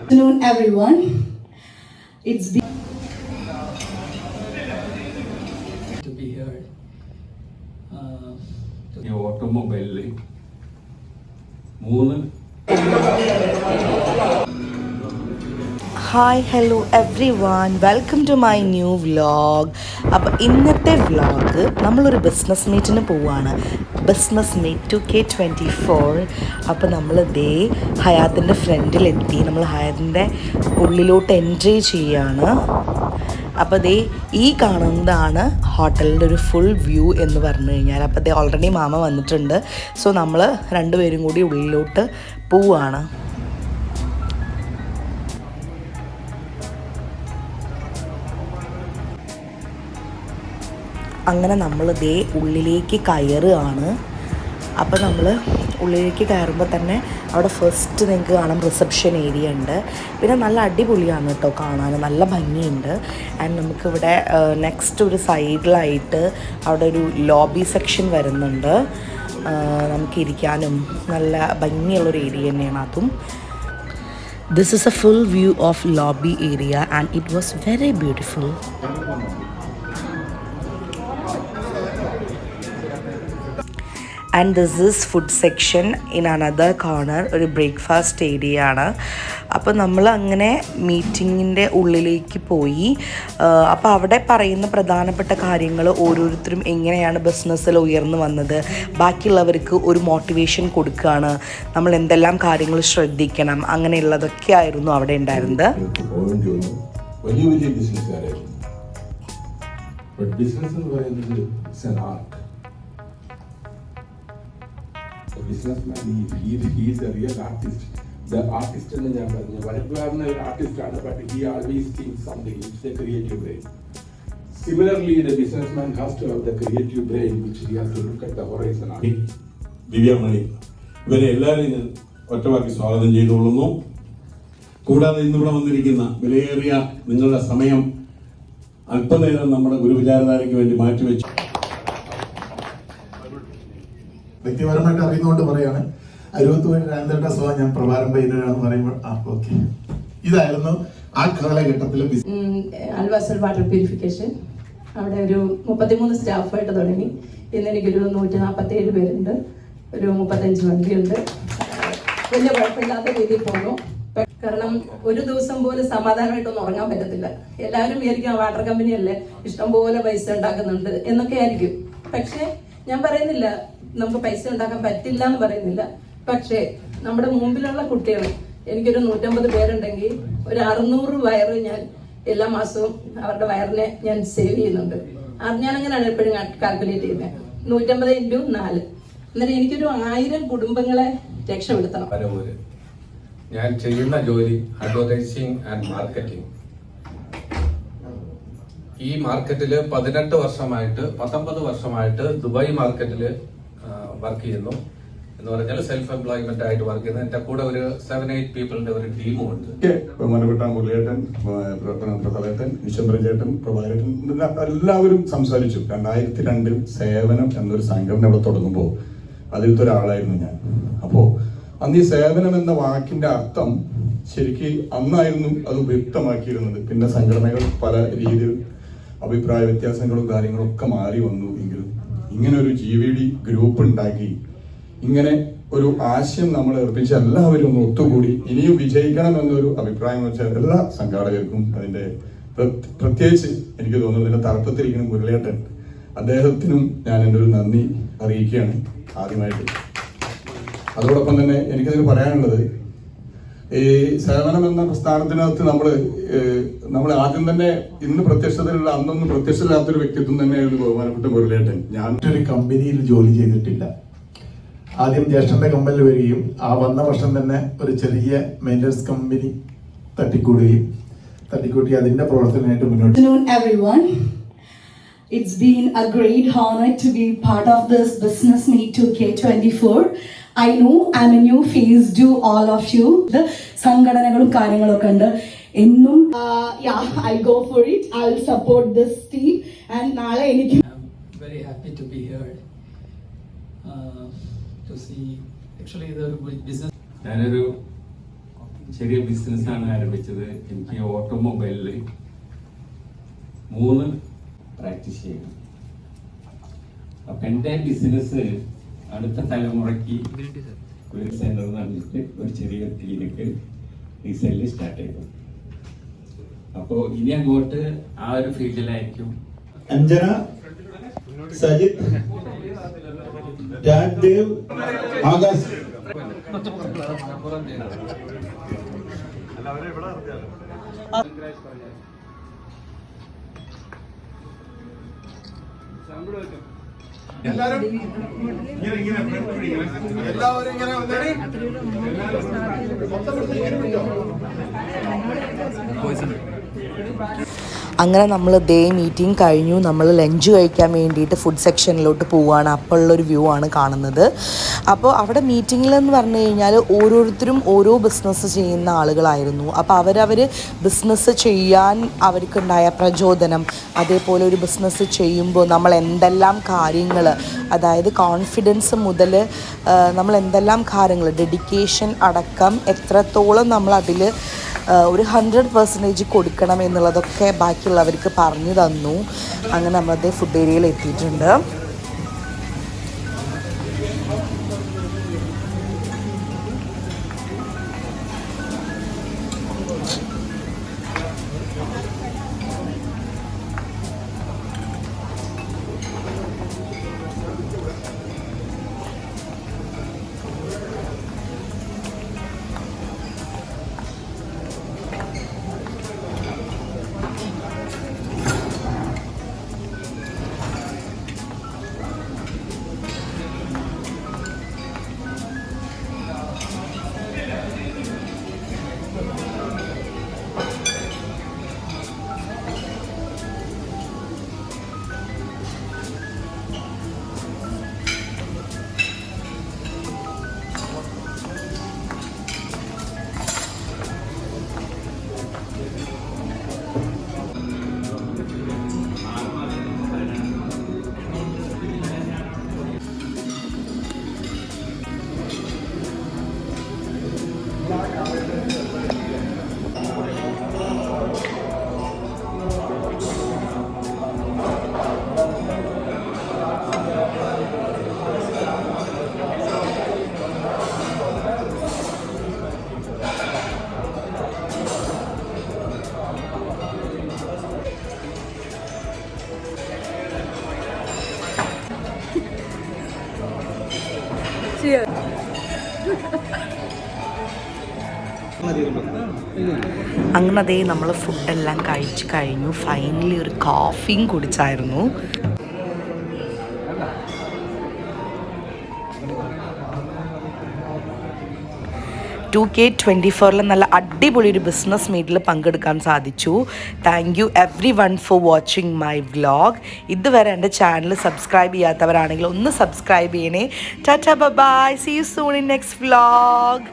afternoon, everyone. It's been to be heard. Uh, ഓട്ടോമൊബൈലിൽ മൂന്ന് hi hello everyone welcome to my new vlog അപ്പോൾ ഇന്നത്തെ vlog നമ്മളൊരു business മീറ്റിന് പോവാണ് business meet two K twenty four. അപ്പോൾ നമ്മൾ ദേ ഹയാത്തിന്റെ ഫ്രണ്ടിലെത്തി. നമ്മൾ ഹയാത്തിന്റെ ഉള്ളിലോട്ട് എൻട്രി ചെയ്യാണ്. അപ്പോൾ ദേ ഈ കാണുന്നതാണ് ഹോട്ടലിന്റെ ഒരു ഫുൾ വ്യൂ എന്ന് പറഞ്ഞു കഴിഞ്ഞാൽ അപ്പോൾ ദേ ഓൾറെഡി മാമ വന്നിട്ടുണ്ട്. സോ നമ്മൾ രണ്ടുപേരും കൂടി ഉള്ളിലോട്ട് പോവാണ്. അങ്ങനെ നമ്മൾ ദേ ഉള്ളിലേക്ക് കയറുകയാണ്. അപ്പോൾ നമ്മൾ ഉള്ളിലേക്ക് കയറുമ്പോൾ തന്നെ അവിടെ ഫസ്റ്റ് നിങ്ങൾക്ക് കാണാം റിസപ്ഷൻ ഏരിയ ഉണ്ട്. പിന്നെ നല്ല അടിപൊളിയാണ് കേട്ടോ കാണാൻ. നല്ല ഭംഗിയുണ്ട്. ആൻഡ് നമുക്കിവിടെ നെക്സ്റ്റ് ഒരു സൈഡിലായിട്ട് അവിടെ ഒരു ലോബി സെക്ഷൻ വരുന്നുണ്ട്. നമുക്കിരിക്കാനും നല്ല ഭംഗിയുള്ളൊരു ഏരിയ തന്നെയാണ് അതും. This is a full view of lobby area and it was very beautiful and this is food section in another corner ഒരു ബ്രേക്ക്ഫാസ്റ്റ് ഏരിയ ആണ്. അപ്പോൾ നമ്മൾ അങ്ങനെ മീറ്റിങ്ങിന്റെ ഉള്ളിലേക്ക് പോയി. അപ്പോൾ അവിടെ പറയുന്ന പ്രധാനപ്പെട്ട കാര്യങ്ങൾ ഓരോരുത്തരും എങ്ങനെയാണ് ബിസിനസ്സിൽ ഉയർന്നു വന്നത്? ബാക്കിയുള്ളവർക്ക് ഒരു മോട്ടിവേഷൻ കൊടുക്കുകയാണ് നമ്മൾ എന്തെല്ലാം കാര്യങ്ങൾ ശ്രദ്ധിക്കണം? അങ്ങനെയുള്ളതൊക്കെ ആയിരുന്നു അവിടെ ഉണ്ടായിരുന്നത്. വലിയ വലിയ ബിസിനസ്സുകാരായിരുന്നു ബിസിനസ് എന്ന് പറയുന്നത് businessman he's a real artist the artist എന്ന് ഞാൻ പറഞ്ഞു വരപ്പുകാരന ഒരു ആർട്ടിസ്റ്റ് ആണ് but he always think something it's a creative brain similarly the businessman has to have the creative brain which he has to look at the horizon ആണ് ദിവ്യമണി ഇവരെ എല്ലാവരെയും ഒറ്റവാക്കി സ്വാഗതം ചെയ്തുകൊള്ളുന്നു. കൂടാതെ ഇന്നിവിടെ വന്നിരിക്കുന്ന വിലയേറിയ നിങ്ങളുടെ സമയം അല്പനേരം നമ്മുടെ ഗുരുവിചാരധാരയ്ക്ക് വേണ്ടി മാറ്റിവെച്ചു. വ്യക്തിപരമായിട്ട് അറിയുന്നതുകൊണ്ട് പറയാണ്. അരുപത്തുപേര് രാജേട്ട സ്വഭാവം ഞാൻ പ്രഭാരം പയ്യനാണെന്ന് പറയുമ്പോൾ ആ ഓക്കെ. ഇതായിരുന്നു ആ കാലഘട്ടത്തിലെ അൽവാസൽ വാട്ടർ പ്യൂരിഫിക്കേഷൻ. അവിടെ ഒരു മുപ്പത്തിമൂന്ന് സ്റ്റാഫായിട്ട് തുടങ്ങി. ഇന്ന് എനിക്കൊരു നൂറ്റി നാൽപ്പത്തി ഏഴ് പേരുണ്ട്. ഒരു മുപ്പത്തഞ്ച് വണ്ടിയുണ്ട് വലിയ കുഴപ്പമില്ലാത്ത രീതിയിൽ പോകുന്നു. കാരണം ഒരു ദിവസം പോലും സമാധാനമായിട്ടൊന്നും ഉറങ്ങാൻ പറ്റത്തില്ല. എല്ലാവരും വിചാരിക്കും വാട്ടർ കമ്പനി അല്ലേ ഇഷ്ടംപോലെ പൈസ ഉണ്ടാക്കുന്നുണ്ട് എന്നൊക്കെ ആയിരിക്കും. പക്ഷേ ഞാൻ പറയുന്നില്ല. നമുക്ക് പൈസ ഉണ്ടാക്കാൻ പറ്റില്ല എന്ന് പറയുന്നില്ല. പക്ഷേ നമ്മുടെ മുമ്പിലുള്ള കുട്ടികൾ എനിക്കൊരു നൂറ്റമ്പത് പേരുണ്ടെങ്കിൽ ഒരു അറുന്നൂറ് വയറ് ഞാൻ എല്ലാ മാസവും അവരുടെ വയറിനെ ഞാൻ സേവ് ചെയ്യുന്നുണ്ട്. ഞാൻ അങ്ങനെയാണ് എപ്പോഴും കാൽക്കുലേറ്റ് ചെയ്യുന്നത് നൂറ്റമ്പത് ഇന്റു നാല്. അന്നേരം എനിക്കൊരു ആയിരം കുടുംബങ്ങളെ രക്ഷപ്പെടുത്തണം. ഞാൻ ചെയ്യുന്ന ജോലി അഡ്വർടൈസിങ് ആൻഡ് മാർക്കറ്റിംഗ് ഈ മാർക്കറ്റിൽ പതിനെട്ട് വർഷമായിട്ട് പത്തൊമ്പത് വർഷമായിട്ട് ദുബായ് മാർക്കറ്റിൽ വർക്ക് ചെയ്യുന്നു. എന്ന് പറഞ്ഞാൽ സെൽഫ് എംപ്ലോയ്മെന്റ് ആയിട്ട് വർക്ക് ചെയ്യുന്നത് എന്റെ കൂടെ ഒരു സെവൻ എയ്റ്റ് പീപ്പിളിന്റെ ഒരു ടീമും ഉണ്ട്. ബഹുമാനപ്പെട്ട മുരളിയേട്ടൻ പ്രവർത്തന പ്രഭാകരൻ വിശ്വംബരൻ ചേട്ടൻ പ്രഭാകരൻ എല്ലാവരും സംസാരിച്ചു. രണ്ടായിരത്തി രണ്ടിൽ സേവനം എന്നൊരു സംഘടന ഇവിടെ തുടങ്ങുമ്പോൾ അതിലത്തെ ഒരാളായിരുന്നു ഞാൻ. അപ്പോൾ അന്ന് ഈ സേവനം എന്ന വാക്കിന്റെ അർത്ഥം ശരിക്ക് അന്നായിരുന്നു അത് വ്യക്തമാക്കിയിരുന്നത്. പിന്നെ സംഘടനകൾ പല രീതിയിൽ അഭിപ്രായ വ്യത്യാസങ്ങളും കാര്യങ്ങളും ഒക്കെ മാറി വന്നു എങ്കിലും ഇങ്ങനെ ഒരു ജി വി ഡി ഗ്രൂപ്പ് ഉണ്ടാക്കി ഇങ്ങനെ ഒരു ആശയം നമ്മൾ ഏർപ്പിച്ച് എല്ലാവരും ഒന്ന് ഒത്തുകൂടി ഇനിയും വിജയിക്കണം എന്നൊരു അഭിപ്രായം വെച്ച എല്ലാ സംഘാടകർക്കും അതിന്റെ പ്രത്യേകിച്ച് എനിക്ക് തോന്നുന്നു ഇതിന്റെ തലപ്പത്തിരിക്കുന്ന മുരളിയേട്ടൻ അദ്ദേഹത്തിനും ഞാൻ എന്റെ ഒരു നന്ദി അറിയിക്കുകയാണ് ആദ്യമായിട്ട്. അതോടൊപ്പം തന്നെ എനിക്കതിന് പറയാനുള്ളത് ഈ സേവനം എന്ന പ്രസ്ഥാനത്തിനകത്ത് നമ്മൾ നമ്മൾ ആദ്യം തന്നെ ഇന്ന് പ്രത്യക്ഷതയിലുള്ള അന്നൊന്നും പ്രത്യക്ഷമില്ലാത്തൊരു വ്യക്തിത്വം തന്നെയായിരുന്നു ബഹുമാനപ്പെട്ട മുരളിയേട്ടൻ ഞാൻ ഒരു കമ്പനിയിൽ ജോലി ചെയ്തിട്ടില്ല ആദ്യം ജ്യേഷ്ഠന്റെ കമ്പനിയിൽ വരികയും ആ വന്ന വർഷം തന്നെ ഒരു ചെറിയ മെയിന്റനൻസ് കമ്പനി തട്ടിക്കൂടുകയും തട്ടിക്കൂട്ടി അതിന്റെ പ്രവർത്തനമായിട്ട് മുന്നോട്ട് afternoon, everyone. It's been a great honor to be part of this Business Meet 2K24. I know I'm a new face to all of you. The സംഘടനകളും കാര്യങ്ങളൊക്കെ ഉണ്ട്. എന്നും I go for it I will support this team and നാളെ എനിക്ക് very very happy to be here see to see. Actually the business ഞാനൊരു ചെറിയ ബിസിനസ്സാണ് ആരംഭിച്ചത്. എനിക്ക് ഓട്ടോമൊബൈലിൽ മൂന്ന് പ്രാക്ടീസ് ചെയ്യണം. അപ്പം എന്റെ ബിസിനസ് അടുത്ത തലമുറയ്ക്ക് ഒരു സെന്റർ നടന്നിട്ട് ഒരു ചെറിയ ക്ലിനിക്ക് റീസെന്റ് സ്റ്റാർട്ട് ചെയ്തു. അപ്പോൾ ഇനി അങ്ങോട്ട് ആ ഒരു ഫീൽഡിലായിരിക്കും അഞ്ജന സജിത് രാജ്ദേവ് ആകാശ്. എല്ലാവരും ഇങ്ങനെ ഇങ്ങനെ എല്ലാവരും ഇങ്ങനെ മൊത്തം അങ്ങനെ നമ്മൾ ദേ മീറ്റിംഗ് കഴിഞ്ഞു. നമ്മൾ ലഞ്ച് കഴിക്കാൻ വേണ്ടിയിട്ട് ഫുഡ് സെക്ഷനിലോട്ട് പോവുകയാണ് അപ്പോൾ ഉള്ളൊരു വ്യൂ ആണ് കാണുന്നത്. അപ്പോൾ അവിടെ മീറ്റിങ്ങിൽ എന്ന് പറഞ്ഞു കഴിഞ്ഞാൽ ഓരോരുത്തരും ഓരോ ബിസിനസ് ചെയ്യുന്ന ആളുകളായിരുന്നു. അപ്പോൾ അവരവർ ബിസിനസ് ചെയ്യാൻ അവർക്കുണ്ടായ പ്രചോദനം അതേപോലെ ഒരു ബിസിനസ് ചെയ്യുമ്പോൾ നമ്മൾ എന്തെല്ലാം കാര്യങ്ങൾ അതായത് കോൺഫിഡൻസ് മുതൽ നമ്മൾ എന്തെല്ലാം കാര്യങ്ങൾ ഡെഡിക്കേഷൻ അടക്കം എത്രത്തോളം നമ്മൾ അതിൽ ഒരു ഹൺഡ്രഡ് പെർസെന്റേജ് കൊടുക്കണം എന്നുള്ളതൊക്കെ ബാക്കിയുള്ളവർക്ക് പറഞ്ഞു തന്നു. അങ്ങനെ നമ്മളത് ഫുഡ് ഏരിയയിൽ എത്തിയിട്ടുണ്ട്. അങ്ങനെ അതേ നമ്മൾ ഫുഡെല്ലാം കഴിച്ചു കഴിഞ്ഞു. ഫൈനലി ഒരു കോഫിയും കുടിച്ചായിരുന്നു. ടു കെ ട്വന്റി ഫോറിൽ നല്ല അടിപൊളി ഒരു ബിസിനസ് മീറ്റിൽ പങ്കെടുക്കാൻ സാധിച്ചു. Thank you everyone for watching my vlog ഇതുവരെ എന്റെ ചാനൽ സബ്സ്ക്രൈബ് ചെയ്യാത്തവരാണെങ്കിൽ ഒന്ന് സബ്സ്ക്രൈബ് ചെയ്യണേ. Ta-ta bye see you soon in next vlog